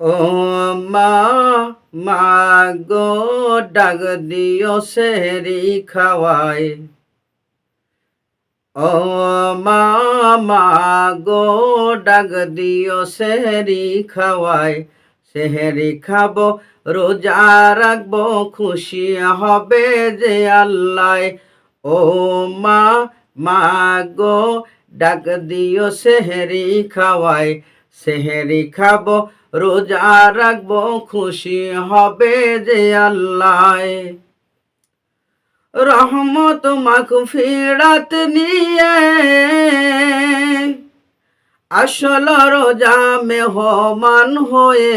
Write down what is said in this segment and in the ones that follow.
ও মা মা গো, ডাক দিও সেহরি খাওয়ায়। ও মা মা গো, ডাক দিও সেহরি খাওয়ায়। সেহরি খাব, রোজা রাখব, খুশি হবে যে আল্লাহ। ও মা মা গো, ডাক দিও সেহরি খাওয়ায়। সেহরি খাব রোজা রাখব খুশি হবে যে আল্লাহ। রহমত মাগফিরাত নিয়ে আসল রোজা মেহমান হয়ে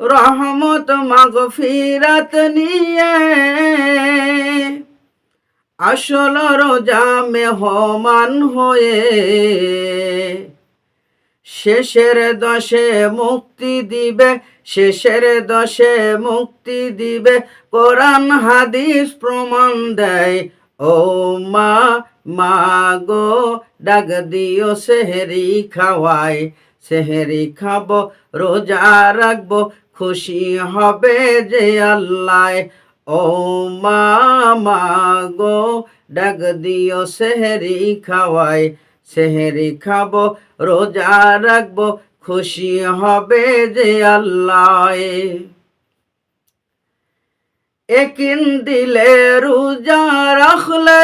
রহমত মাগফিরাত নিয়ে আসল রোজা মেহমান হয়ে শেষের দশে মুক্তি দিবে, শেষের দশে মুক্তি দিবে। কোরআন, হাদিস প্রমাণ দেয়, ও মা মা গো, ডাক দিও সেহেরি খাওয়াই সেহেরি খাব, রোজা রাখব, খুশি হবে যে আল্লাহ ও মা মা গো, ডাক দিও সেহেরি খাওয়াই সেহেরি খাব, রোজা রাখব, খুশি হবে যে আল্লাহ। একিন দিলে রোজা রাখলে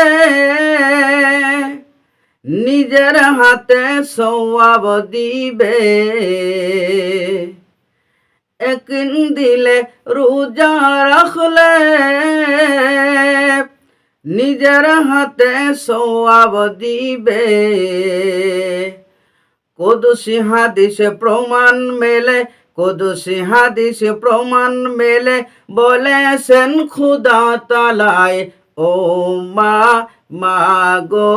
নিজের হাতে সওয়াব দিবে। একিন দিলে রোজা রাখলে নিজের হাতে সওয়াব দিবে। কুদুসি হাদিসে প্রমাণ মেলে, কুদুসি হাদিসে প্রমাণ মেলে, বলেছেন খুদা তালায়, ও মা মা গো,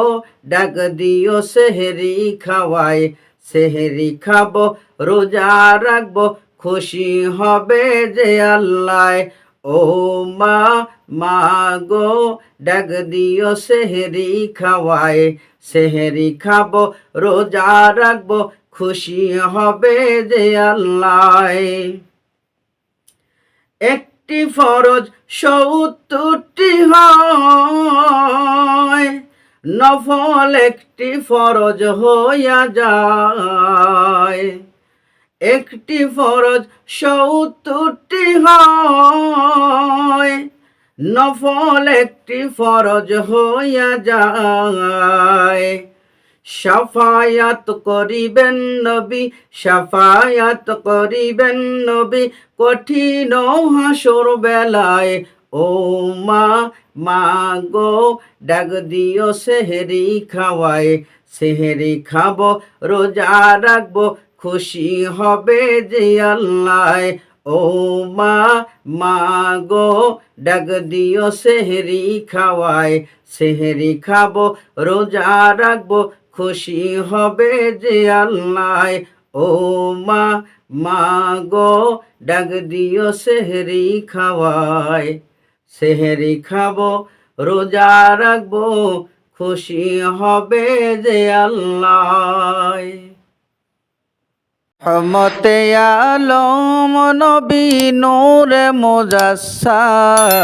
ডাক দিও সেহেরি খাওয়াই সেহেরি খাব, রোজা রাখব, খুশি হবে যে আল্লাহ। ও মা মা গো, ডাক দিও সেহেরি খাওয়াই সেহেরি খাব, রোজা রাখব, খুশি হবে যে আল্লাহ। একটি ফরজ সত্তরটি হয়, নফল একটি ফরজ হইয়া যায়। একটি ফরজ সত্তরটি হয়। নফল একটি ফরজ হইয়া যায়। সাফায়াত করিবেন নবী, সাফায়াত করিবেন নবী, কঠিন হাসর বেলায়। ও মা মা গো, ডাক দিও সেহেরি খাওয়ায়। সেহেরি খাব, রোজা রাখব খুশি হবে যে আল্লাহ। ও মা মা গো, ডাক দিও সেহেরি খাওয়ায়। সেহেরি খাব, রোজা রাখব, খুশি হবে যে আল্লাহ। ও মা মা গো, ডাক দিও সেহেরি খাওয়ায়। সেহেরি খাব, রোজা রাখব, খুশি হবে যে আল্লাহ। রহমতে আলম নবী নূরে মুজাসসাম